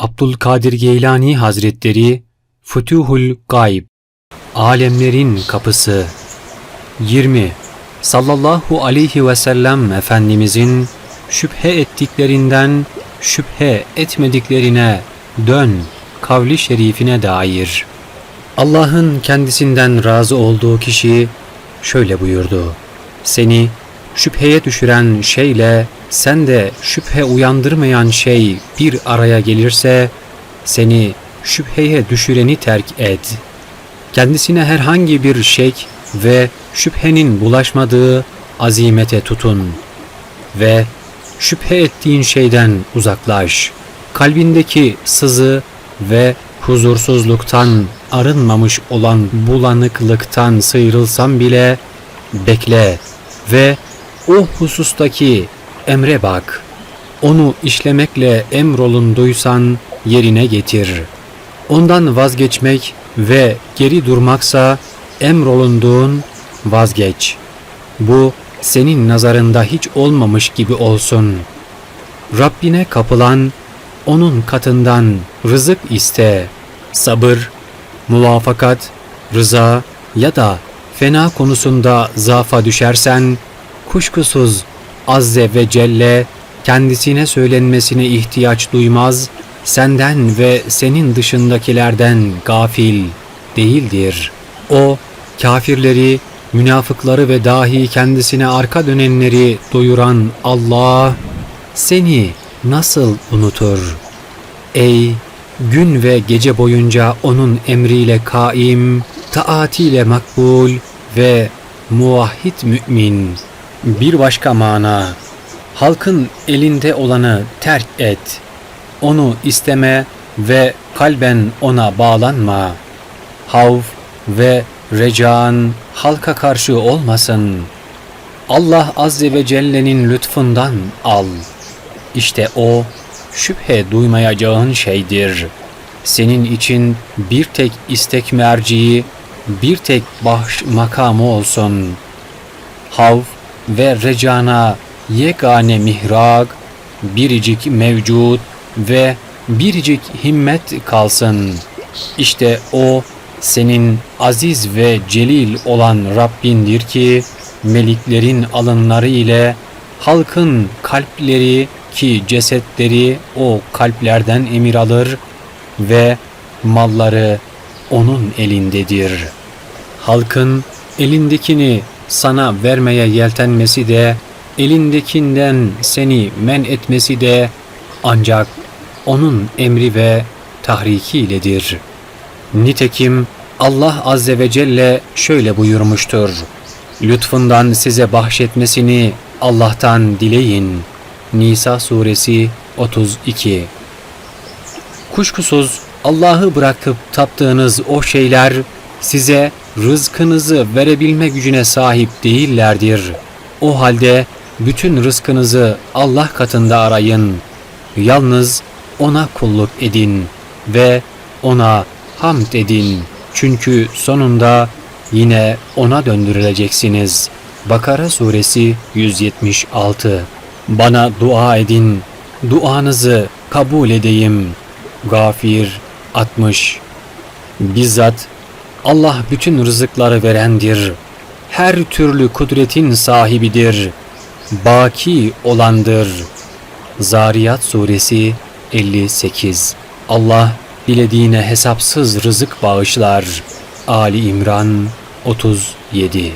Abdülkadir Geylani Hazretleri Fütuhul Gayb Alemlerin Kapısı 20. Sallallahu aleyhi ve sellem Efendimizin şüphe ettiklerinden şüphe etmediklerine dön kavli şerifine dair. Allah'ın kendisinden razı olduğu kişi şöyle buyurdu. Seni şüpheye düşüren şeyle sen de şüphe uyandırmayan şey bir araya gelirse seni şüpheye düşüreni terk et. Kendisine herhangi bir şek ve şüphenin bulaşmadığı azimete tutun ve şüphe ettiğin şeyden uzaklaş. Kalbindeki sızı ve huzursuzluktan arınmamış olan bulanıklıktan sıyrılsam bile bekle ve o husustaki emre bak. Onu işlemekle emrolunduysan yerine getir. Ondan vazgeçmek ve geri durmaksa emrolunduğun vazgeç. Bu senin nazarında hiç olmamış gibi olsun. Rabbine kapılan onun katından rızık iste. Sabır, muvafakat, rıza ya da fena konusunda zafa düşersen kuşkusuz Azze ve Celle kendisine söylenmesine ihtiyaç duymaz, senden ve senin dışındakilerden gafil değildir. O, kafirleri, münafıkları ve dahi kendisine arka dönenleri doyuran Allah, seni nasıl unutur? Ey gün ve gece boyunca onun emriyle kaim, taatiyle makbul ve muvahhid mümin. Bir başka mana, halkın elinde olanı terk et. Onu isteme ve kalben ona bağlanma. Havf ve recan halka karşı olmasın. Allah Azze ve Celle'nin lütfundan al. İşte o şüphe duymayacağın şeydir. Senin için bir tek istek merciği, bir tek bahş makamı olsun. Havf ve recana yegane mihrak, biricik mevcut ve biricik himmet kalsın. İşte o senin aziz ve celil olan Rabbindir ki meliklerin alınları ile halkın kalpleri ki cesetleri o kalplerden emir alır ve malları onun elindedir. Halkın elindekini sana vermeye yeltenmesi de, elindekinden seni men etmesi de ancak onun emri ve tahrikiyledir. Nitekim Allah Azze ve Celle şöyle buyurmuştur. Lütfundan size bahşetmesini Allah'tan dileyin. Nisa suresi 32 Kuşkusuz Allah'ı bırakıp taptığınız o şeyler size rızkınızı verebilme gücüne sahip değillerdir. O halde bütün rızkınızı Allah katında arayın. Yalnız ona kulluk edin ve ona hamd edin. Çünkü sonunda yine ona döndürüleceksiniz. Bakara suresi 176 Bana dua edin, duanızı kabul edeyim. Gafir 60 Bizzat Allah bütün rızıkları verendir. Her türlü kudretin sahibidir. Baki olandır. Zariyat suresi 58 Allah dilediğine hesapsız rızık bağışlar. Ali İmran 37